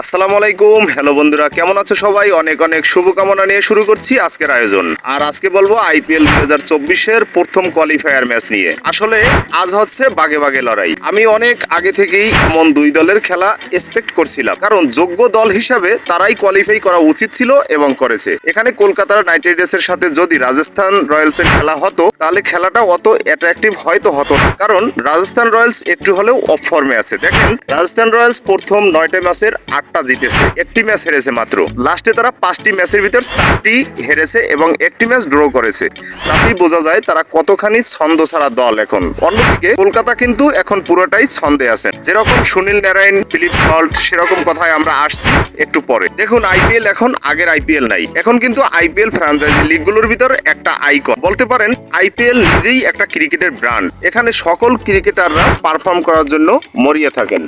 আসসালামু আলাইকুম। হ্যালো বন্ধুরা, কেমন আছো সবাই? অনেক অনেক শুভকামনা নিয়ে শুরু করছি আজকের আয়োজন। আর আজকে বলব আইপিএল দু হাজার চব্বিশের প্রথম কোয়ালিফায়ার ম্যাচ নিয়ে। আসলে আজ হচ্ছে বাগে বাগে লড়াই। আমি অনেক আগে থেকেই এমন দুই দলের খেলা এক্সপেক্ট করছিলাম। কারণ যোগ্য দল হিসাবে তারাই কোয়ালিফাই করা উচিত ছিল এবং করেছে। এখানে কলকাতার নাইট রাইডার্সের সাথে যদি রাজস্থান রয়্যালসের খেলা হতো, তাহলে খেলাটা অত অ্যাট্রাকটিভ হয়তো হতো না। কারণ রাজস্থান রয়্যালস একটু হলেও অফ ফর্মে আছে। দেখেন, রাজস্থান রয়্যালস প্রথম নয়টা ম্যাচের আটটা জিতেছে। একটি ম্যাচ হেরেছে মাত্র। লাস্টে তারা পাঁচটি ম্যাচের ভিতর চারটি হেরেছে এবং একটি ম্যাচ ড্র করেছে। তাতেই বোঝা যায় তারা কতখানি ছন্দ ছাড়া দল এখন। অন্যদিকে, কলকাতা কিন্তু এখন পুরোটাই ছন্দে আছে। যেরকম সুনীল নারায়ণ ফিলিপস হল্ট সেরকম কথায় আমরা আসছি একটু পরে। দেখুন, আইপিএল এখন আগের আইপিএল নাই। এখন কিন্তু আইপিএল ফ্রাঞ্চাইজি লিগগুলোর ভিতর একটা আইকন। বলতে পারেন, আইপিএল নিজেই একটা ক্রিকেটের ব্র্যান্ড। এখানে সকল ক্রিকেটাররা পারফর্ম করার জন্য মরিয়া থাকেন।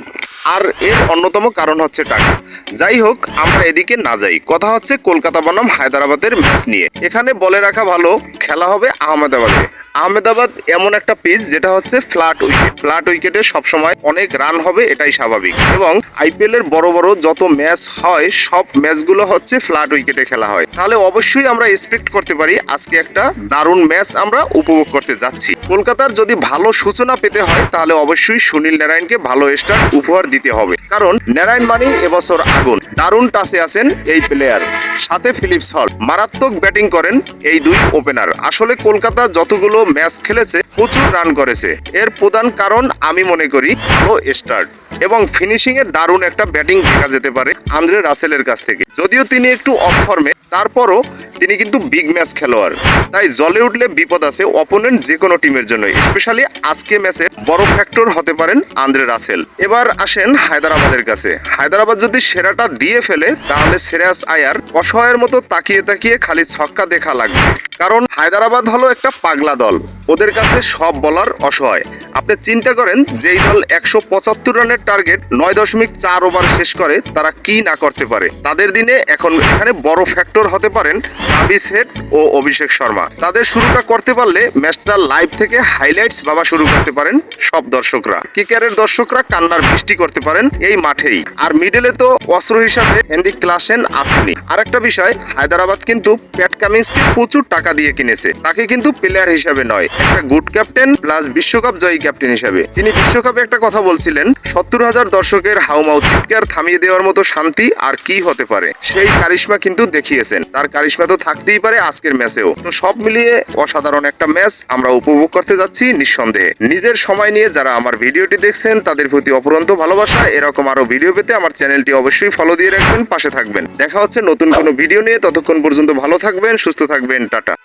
আর এর অন্যতম কারণ হচ্ছে টাকা। যাই হোক, আমরা এদিকে না যাই। কথা হচ্ছে, কলকাতা বনাম হায়দ্রাবাদের ম্যাচ নিয়ে। এখানে বলে রাখা ভালো, খেলা হবে আহমেদাবাদে। আহমেদাবাদ এমন একটা পিচ যেটা হচ্ছে ফ্ল্যাট উইকেট ফ্ল্যাট উইকেটে সবসময় অনেক রান হবে, এটাই স্বাভাবিক। এবং আইপিএল এর বড় বড় যত ম্যাচ হয়, সব ম্যাচগুলো হচ্ছে ফ্ল্যাট উইকেটে খেলা হয়। তাহলে অবশ্যই আমরা এক্সপেক্ট করতে পারি, আজকে একটা দারুণ ম্যাচ আমরা উপভোগ করতে যাচ্ছি। কলকাতার যদি ভালো সূচনা পেতে হয়, তাহলে অবশ্যই সুনীল নারায়ণকে ভালো স্টার উপহার দিতে হবে। কারণ নারায়ণ মানি এবছর আগুন। দারুণ টাচে আছেন এই প্লেয়ার সাথে ফিলিপস হল। মারাত্মক ব্যাটিং করেন এই দুই ওপেনার আসলে কলকাতা যতগুলো ম্যাচ খেলেছে প্রচুর রান করেছে। এর প্রধান কারণ আমি মনে করি ও স্টার্ট এবং ফিনিশিং এ দারুণ একটা ব্যাটিং দেখা যেতে পারে আন্দ্রে রাসেলের কাছ থেকে। যদিও তিনি একটু অফ ফর্মে তারপরও তিনি কিন্তু বিগ ম্যাচ খেলোয়াড়। তাই জলে উঠলে বিপদ আছে অপোনেন্ট যে কোনো টিমের জন্য স্পেশালি আজকে ম্যাচে বড় ফ্যাক্টর হতে পারেন আন্দ্রে রাসেল। এবার আসেন হায়দ্রাবাদের কাছে। হায়দ্রাবাদ যদি সেরাটা দিয়ে ফেলে, তাহলে সিরাজ আয়ার অসহায়ের মতো তাকিয়ে তাকিয়ে খালি ছক্কা দেখা লাগবে। কারণ হায়দ্রাবাদ হলো একটা পাগলা দল। ওদের কাছে সব বলার অসহায়। আপনি চিন্তা করেন যেই দল একশো পঁচাত্তর রানের টার্গেট নয় দশমিক চার ওভার শেষ করে, তারা কি না করতে পারে? তাদের দিনে এখন এখানে বড় ফ্যাক্টর হতে পারেন রাবি সেট ও অভিষেক শর্মা। তাদের শুরুটা করতে পারলে ম্যাচটা লাইভ থেকে হাইলাইটস বাবা শুরু করতে পারেন সব দর্শকরা। কিকারের দর্শকরা কান্নার বৃষ্টি করতে পারেন এই মাঠেই। আর মিডলে তো অস্ত্র হিসাবে হেনরি ক্লাসেন আসেনি আরেকটা বিষয়, হায়দ্রাবাদ কিন্তু প্যাট কামিন্সকে প্রচুর টাকা দিয়ে কিনেছে। তাকে কিন্তু প্লেয়ার হিসাবে নয়, একটা গুড ক্যাপ্টেন প্লাস বিশ্বকাপ জয়ী ক্যাপ্টেন হিসাবে। তিনি বিশ্বকাপে একটা কথা বলছিলেন, সত্তর হাজার দর্শকের হাউমাউ চিৎকার থামিয়ে দেওয়ার মতো শান্তি আর কি হতে পারে? সেই কারিশমা কিন্তু দেখিয়েছেন। তার কারিশমা তো থাকতেই পারে আজকের ম্যাচেও। তো সব মিলিয়ে অসাধারণ একটা ম্যাচ আমরা উপভোগ করতে যাচ্ছি নিঃসন্দেহে। নিজের সময় নিয়ে যারা আমার ভিডিওটি দেখছেন, তাদের প্রতি অপরন্ত ভালোবাসা। এরকম আরও ভিডিও পেতে আমার চ্যানেলটি অবশ্যই ফলো দিয়ে রাখবেন, পাশে থাকবেন। দেখা হচ্ছে নতুন কোনো ভিডিও নিয়ে। ততক্ষণ পর্যন্ত ভালো থাকবেন, সুস্থ থাকবেন, টাটা।